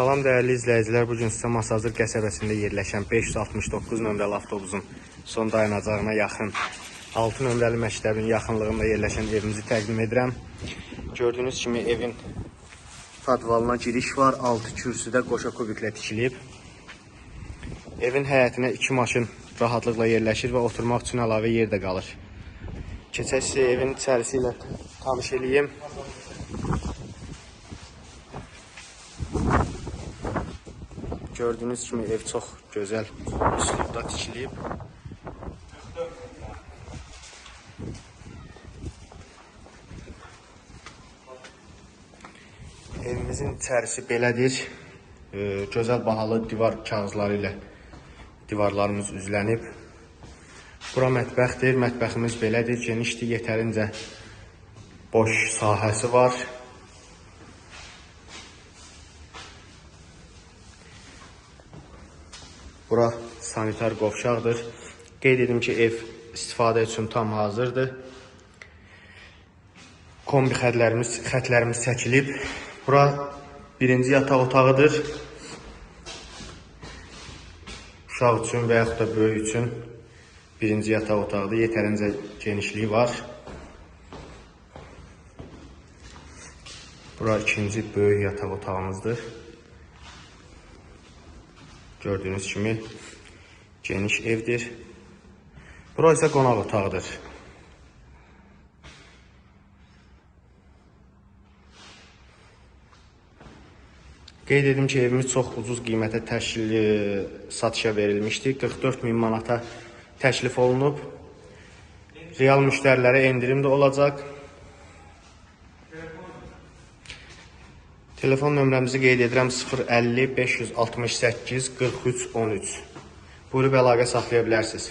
Salam dəyərli izləyicilər, bu gün sizə Masazır qəsəbəsində yerləşən 569 nömrəli avtobusun son dayanacağına yaxın 6 nömrəli məktəbin yaxınlığında yerləşən evimizi təqdim edirəm. Gördüyünüz kimi evin podvalına giriş var, 6 kürsüdə qoşa kubiklə tikilib. Evin həyətinə 2 maşın rahatlıqla yerləşir və oturmaq üçün əlavə yer də qalır. Keçək sizə evin içərisi ilə tanış eləyim. Gördüyünüz kimi ev çox gözəl üslubda tikilib. Evimizin içərisi belədir. E, gözəl bahalı divar kağızları ilə divarlarımız üzlənib. Bura mətbəxdir. Mətbəximiz belədir. Genişdir, yetərincə boş sahəsi var. Bura sanitar qovşaqdır. Qeyd edim ki, ev istifadə üçün tam hazırdır. Kombi xətlərimiz, xətlərimiz çəkilib. Bura birinci yataq otağıdır. Uşaq üçün və yaxud da böyük üçün birinci yataq otağıdır. Yetərincə genişliyi var. Bura ikinci böyük yataq otağımızdır. Gördüyünüz kimi geniş evdir. Bura isə qonaq otağıdır. Qeyd edim ki, evimiz çox ucuz qiymətə təşkil satışa verilmişdi. 44 min manata təklif olunub. Real müştərilərə endirim də olacaq. Telefon nömrəmizi qeyd edirəm 050 568 43 13. Buyurub əlaqə saxlaya bilərsiniz.